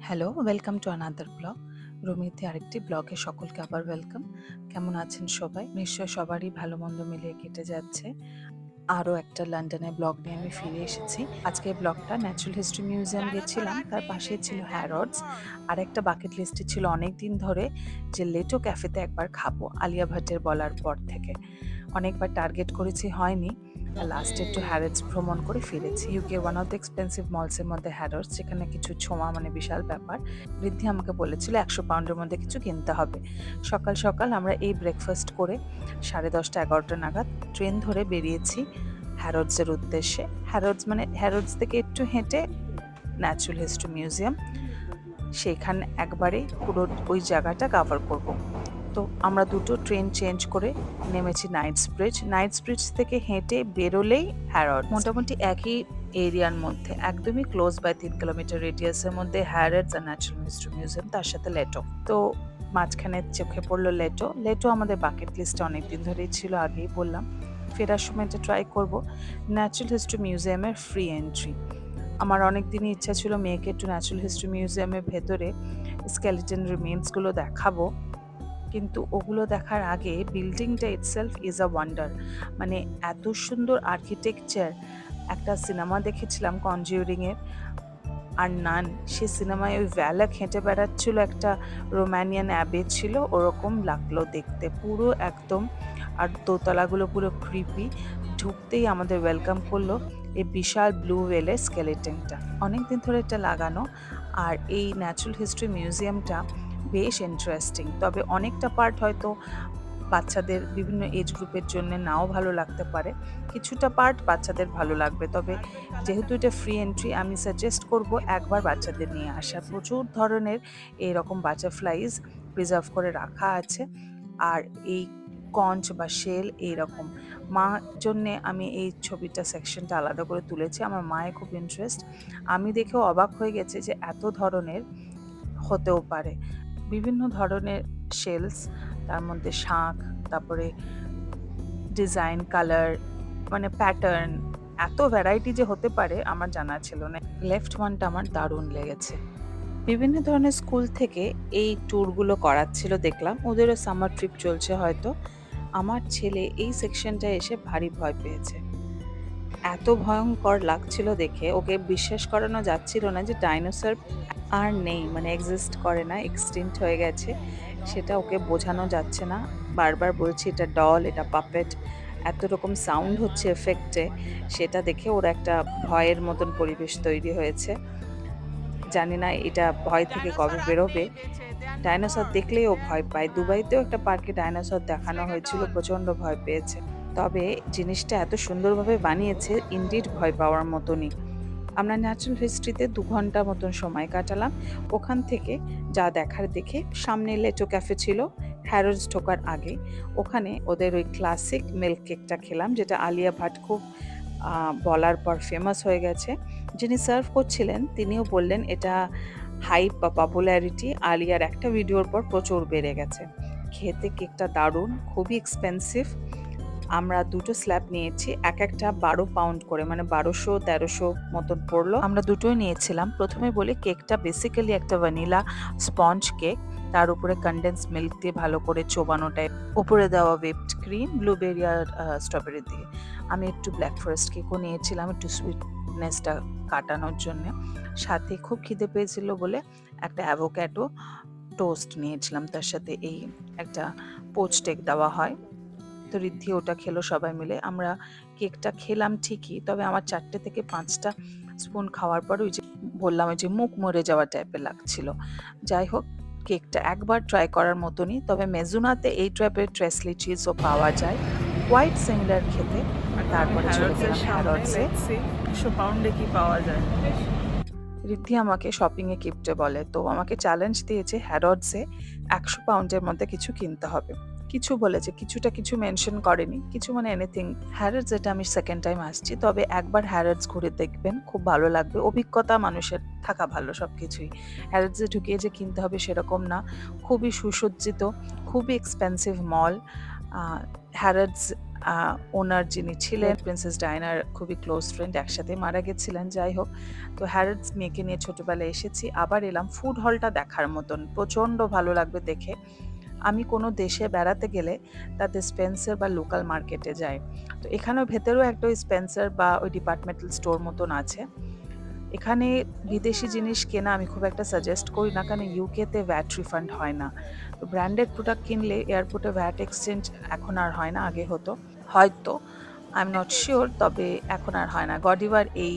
Hello, welcome to another blog. রুমিতে আরেকটি ব্লগে সকলকে আবার ওয়েলকাম। কেমন আছেন সবাই? নিশ্চয় সবারই ভালো-মন্দ মিলিয়ে কেটে যাচ্ছে। আরও একটা লন্ডনের ব্লগ নিয়ে আমি ফিরে এসেছি। আজকের ব্লগটা ন্যাচারাল হিস্ট্রি মিউজিয়াম গেছিলাম। তার পাশেই ছিল হ্যারডস। আরেকটা বাকেট লিস্টে ছিল অনেক দিন ধরে যে লেটো ক্যাফেতে একবার খাব আলিয়া ভাটের বলার পর থেকে। অনেকবার টার্গেট করেছি হয়নি। লাস্টে একটু হ্যারোডস ভ্রমণ করে ফিরেছি। UK one of the expensive মলসের মধ্যে হ্যারোডস যেখানে কিছু ছোঁয়া মানে বিশাল ব্যাপার। বৃদ্ধি আমাকে বলেছিল, একশো পাউন্ডের মধ্যে কিছু কিনতে হবে। সকাল সকাল আমরা এই ব্রেকফাস্ট করে সাড়ে দশটা, এগারোটা নাগাদ ট্রেন ধরে বেরিয়েছি হ্যারোডসের উদ্দেশ্যে। হ্যারোডস মানে হ্যারোডস থেকে একটু হেঁটে ন্যাচারাল হিস্ট্রি মিউজিয়াম সেইখানে একবারে পুরো ওই জায়গাটা কাভার করব। তো আমরা দুটো ট্রেন চেঞ্জ করে নেমেছি নাইটস ব্রিজ নাইটস ব্রিজ থেকে হেঁটে বেরোলেই হ্যারড মোটামুটি একই এরিয়ার মধ্যে, একদমই ক্লোজ বাই তিন কিলোমিটার রেডিয়াসের মধ্যে হ্যারডস আর ন্যাচারাল হিস্ট্রি মিউজিয়াম তার সাথে লেটো তো মাঝখানে চোখে পড়ল লেটো লেটো আমাদের বাকেট লিস্টে অনেকদিন ধরেই ছিল, আগেই বললাম। ফেরার সময় এটা ট্রাই করব। ন্যাচারাল হিস্ট্রি মিউজিয়ামের ফ্রি এন্ট্রি আমার অনেক দিনই ইচ্ছা ছিল মেয়েকে একটু ন্যাচারাল হিস্ট্রি মিউজিয়ামের ভেতরে স্কেলিটন রিমেন্সগুলো দেখাবো। কিন্তু ওগুলো দেখার আগে বিল্ডিংটা ইটসেলফ ইজ আ ওয়ান্ডার মানে এত সুন্দর আর্কিটেকচার একটা সিনেমা দেখেছিলাম কনজিউরিংয়ের আর নান, সে সিনেমায় ওই ভ্যালাক হেঁটে বেড়াচ্ছিল একটা রোমানিয়ান অ্যাবে ছিল, ওরকম লাগল দেখতে। পুরো একদম, আর দোতলাগুলো পুরো ক্রিপি ঢুকতেই আমাদের ওয়েলকাম করল এই বিশাল ব্লু ওয়েলের স্কেলেটনটা অনেক দিন ধরে এটা লাগানো, আর এই ন্যাচারাল হিস্ট্রি মিউজিয়ামটা বেশ ইন্টারেস্টিং তবে অনেকটা পার্ট হয়তো বাচ্চাদের বিভিন্ন এজ গ্রুপের জন্য নাও ভালো লাগতে পারে। কিছুটা পার্ট বাচ্চাদের ভালো লাগবে, তবে যেহেতু এটা ফ্রি এন্ট্রি আমি সাজেস্ট করব একবার বাচ্চাদের নিয়ে আসা। প্রচুর ধরনের এইরকম বাটারফ্লাইজ প্রিজার্ভ করে রাখা আছে, আর এই কঞ্চ বা শেল এইরকম মা জন্যে আমি এই ছবিটা সেকশনটা আলাদা করে তুলেছি, আমার মায়ের খুব ইন্টারেস্ট আমি দেখেও অবাক হয়ে গেছে যে এত ধরনের হতেও পারে। বিভিন্ন ধরনের শেলস তার মধ্যে শাঁখ, তারপরে ডিজাইন কালার মানে প্যাটার্ন এত ভ্যারাইটি যে হতে পারে আমার জানা ছিল না। লেফট ওয়ানটা আমার দারুণ লেগেছে। বিভিন্ন ধরনের স্কুল থেকে এই ট্যুরগুলো করাচ্ছিল দেখলাম। ওদেরও সামার ট্রিপ চলছে হয়তো। আমার ছেলে এই সেকশনটা এসে ভারী ভয় পেয়েছে। এত ভয়ঙ্কর লাগছিল দেখে। ওকে বিশ্বাস করানো যাচ্ছিল না যে ডাইনোসর আর নেই মানে এক্সিস্ট করে না এক্সটিংক্ট হয়ে গেছে। সেটা ওকে বোঝানো যাচ্ছে না। বারবার বলছি, এটা ডল এটা পাপেট এত রকম সাউন্ড হচ্ছে এফেক্টে সেটা দেখে ওর একটা ভয়ের মতন পরিবেশ তৈরি হয়েছে। জানি না এটা ভয় থেকে কবে বেরোবে। ডাইনোসর দেখলেই ও ভয় পায়। দুবাইতেও একটা পার্কে ডাইনোসর দেখানো হয়েছিল, প্রচণ্ড ভয় পেয়েছে। তবে জিনিসটা এত সুন্দরভাবে বানিয়েছে ইন্ডিড ভয় পাওয়ার মতনই। আমরা ন্যাচারাল হিস্ট্রিতে দু ঘণ্টা মতন সময় কাটালাম। ওখান থেকে যা দেখার দেখে সামনে লেটো ক্যাফে ছিল হ্যারোজ ঢোকার আগে। ওখানে ওদের ওই ক্লাসিক মিল্ক কেকটা খেলাম, যেটা আলিয়া ভাট খুব বলার পর ফেমাস হয়ে গেছে। যিনি সার্ভ করছিলেন, তিনিও বললেন, এটা হাইপ বা পপুলারিটি আলিয়ার একটা ভিডিওর পর প্রচুর বেড়ে গেছে। খেতে কেকটা দারুণ, খুবই এক্সপেন্সিভ আমরা দুটো স্ল্যাব নিয়েছি, এক একটা বারো পাউন্ড করে মানে বারোশো, তেরোশো মতন পড়ল। আমরা দুটোই নিয়েছিলাম। প্রথমে বলি কেকটা বেসিক্যালি একটা ভ্যানিলা স্পঞ্জ কেক তার উপরে কন্ডেন্স মিল্ক দিয়ে ভালো করে চোবানো টাইপ উপরে দেওয়া হুইপড ক্রিম ব্লুবেরি আর স্ট্রবেরি দিয়ে। আমি একটু ব্ল্যাক ফরেস্ট কেকও নিয়েছিলাম একটু সুইটনেসটা কাটানোর জন্য। সাথে খুব খিদে পেয়েছিল বলে একটা অ্যাভোক্যাটো টোস্ট নিয়েছিলাম, তার সাথে এই একটা পোচ টেক দেওয়া হয়। তো রিদ্ধি ওটা খেলো সবাই মিলে। আমরা কেকটা খেলাম ঠিকই তবে আমার চারটে থেকে পাঁচটা স্পুন খাওয়ার পর ওই যে বললাম ওই যে মুখ মরে যাওয়া টাইপের লাগছিল। যাই হোক কেকটা একবার ট্রাই করার মতনই তবে মেজুনাতে এই টাইপের ট্রেসলি চিজও পাওয়া যায়। হোয়াইট সিমিলার খেতে। তারপরে চলে গেলাম হ্যারডসে একশো পাউন্ডে কি পাওয়া যায়? রিদ্ধি আমাকে শপিংয়ে কিপটে বলে তো আমাকে চ্যালেঞ্জ দিয়েছে হ্যারডসে একশো পাউন্ডের মধ্যে কিছু কিনতে হবে। কিছু বলেছে, কিছুটা কিছু মেনশন করেনি, কিছু মানে এনিথিং হ্যারডস যেটা আমি সেকেন্ড টাইম আসছি, তবে একবার হ্যারডস ঘুরে দেখবেন, খুব ভালো লাগবে। অভিজ্ঞতা মানুষের থাকা ভালো সব কিছুই হ্যারডসে ঢুকিয়ে যে কিনতে হবে সেরকম না। খুবই সুসজ্জিত, খুবই এক্সপেন্সিভ মল হ্যারডস ওনার যিনি ছিলেন প্রিন্সেস ডায়নার খুবই ক্লোজ ফ্রেন্ড একসাথে মারা গেছিলেন, যাই হোক। তো হ্যারোডস মেয়েকে নিয়ে ছোটোবেলায় এসেছি, আবার এলাম ফুড হলটা দেখার মতন। প্রচণ্ড ভালো লাগবে দেখে। আমি কোনো দেশে বেড়াতে গেলে তাতে স্পেন্সার বা লোকাল মার্কেটে যাই। তো এখানেও ভেতরেও একটা ওই স্পেন্সার বা ওই ডিপার্টমেন্টাল স্টোর মতন আছে। এখানে বিদেশি জিনিস কেনা আমি খুব একটা সাজেস্ট করি না, কারণ ইউকেতে ভ্যাট রিফান্ড হয় না। তো ব্র্যান্ডেড প্রোডাক্ট কিনলে এয়ারপোর্টে ভ্যাট এক্সচেঞ্জ এখন আর হয় না, আগে হতো। হয়তো আই এম নট শিওর তবে এখন আর হয় না। গডিভার এই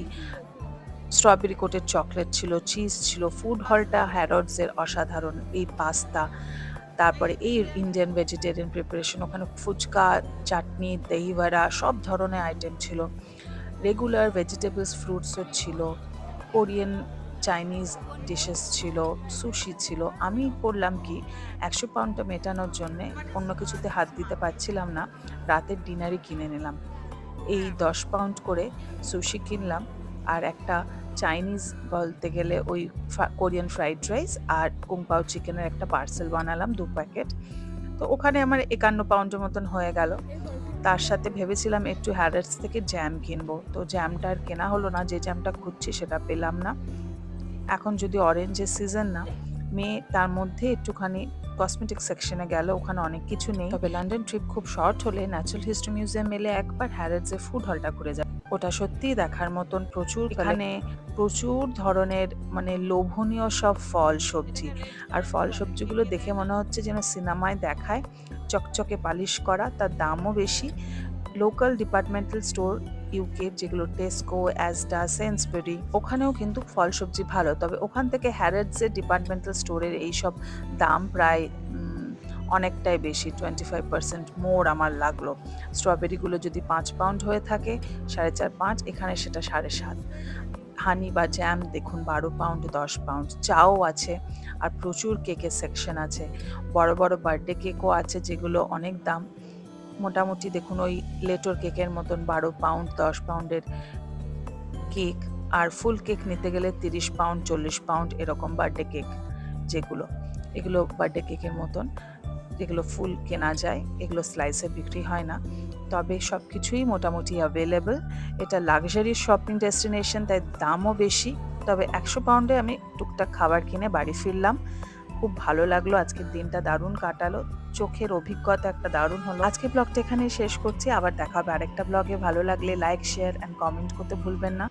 স্ট্রবেরি কোটের চকলেট ছিল চিজ ছিল ফুড হলটা হ্যারডসের অসাধারণ এই পাস্তা তারপরে এই ইন্ডিয়ান ভেজিটেরিয়ান প্রিপারেশন ওখানে ফুচকা, চাটনি দহিভাড়া সব ধরনের আইটেম ছিল। রেগুলার ভেজিটেবলস ফ্রুটসও ছিল। কোরিয়ান চাইনিজ ডিশেস ছিল সুশি ছিল। আমি করলাম কি, একশো পাউন্ডটা মেটানোর জন্যে অন্য কিছুতে হাত দিতে পারছিলাম না, রাতের ডিনারই কিনে নিলাম। এই দশ পাউন্ড করে সুশি কিনলাম, আর একটা চাইনিজ বলতে গেলে ওই কোরিয়ান ফ্রাইড রাইস আর কুংপাও চিকেনের একটা পার্সেল বানালাম, দু প্যাকেট তো ওখানে আমার একান্ন পাউন্ডের মতন হয়ে গেল। তার সাথে ভেবেছিলাম একটু হ্যাডার্স থেকে জ্যাম কিনবো। তো জ্যামটা আর কেনা হলো না, যে জ্যামটা খুঁজছি সেটা পেলাম না। এখন যদি অরেঞ্জের সিজন না মেয়ে তার মধ্যে একটুখানি কসমেটিক সেকশনে গেল ওখানে অনেক কিছু নেই। তবে লন্ডন ট্রিপ খুব শর্ট হলে ন্যাচারাল হিস্ট্রি মিউজিয়াম মেলে একবার হ্যারেডসের ফুড হলটা করে যায় ওটা সত্যিই দেখার মতন প্রচুর এখানে প্রচুর ধরনের মানে লোভনীয় সব ফল সবজি। আর ফল সবজিগুলো দেখে মনে হচ্ছে যেন সিনেমায় দেখায়। চকচকে পালিশ করা তার দামও বেশি। লোকাল ডিপার্টমেন্টাল স্টোর ইউকের যেগুলো টেস্কো অ্যাজডা সেন্সবেরি ওখানেও কিন্তু ফল সবজি ভালো। তবে ওখান থেকে হ্যারেডসের ডিপার্টমেন্টাল স্টোরের এইসব দাম প্রায় অনেকটাই বেশি টোয়েন্টি ফাইভ পার্সেন্ট মোর আমার লাগল। স্ট্রবেরিগুলো যদি পাঁচ পাউন্ড হয়ে থাকে, সাড়ে চার পাঁচ, এখানে সেটা সাড়ে সাত। হানি বা জ্যাম দেখুন, বারো পাউন্ড দশ পাউন্ড চাও আছে, আর প্রচুর কেকের সেকশন আছে। বড় বড় বার্থডে কেকও আছে যেগুলো অনেক দাম। মোটামুটি দেখুন, ওই লেটোর কেকের মতন বারো পাউন্ড দশ পাউন্ডের কেক আর ফুল কেক নিতে গেলে তিরিশ পাউন্ড চল্লিশ পাউন্ড এরকম বার্থডে কেক যেগুলো। এগুলো বার্থডে কেকের মতন। যেগুলো ফুল কেনা যায়, এগুলো স্লাইসে বিক্রি হয় না। তবে সব কিছুই মোটামুটি অ্যাভেলেবল এটা লাক্সারি শপিং ডেস্টিনেশন তাই দামও বেশি। তবে একশো পাউন্ডে আমি টুকটাক খাবার কিনে বাড়ি ফিরলাম। খুব ভালো লাগল, আজকের দিনটা দারুণ কাটালো। চোখের অভিজ্ঞতা একটা দারুণ হলো। আজকে ব্লগটা এখানে শেষ করছি। আবার দেখা হবে আরেকটা ব্লগে ভালো লাগলে লাইক শেয়ার অ্যান্ড কমেন্ট করতে ভুলবেন না।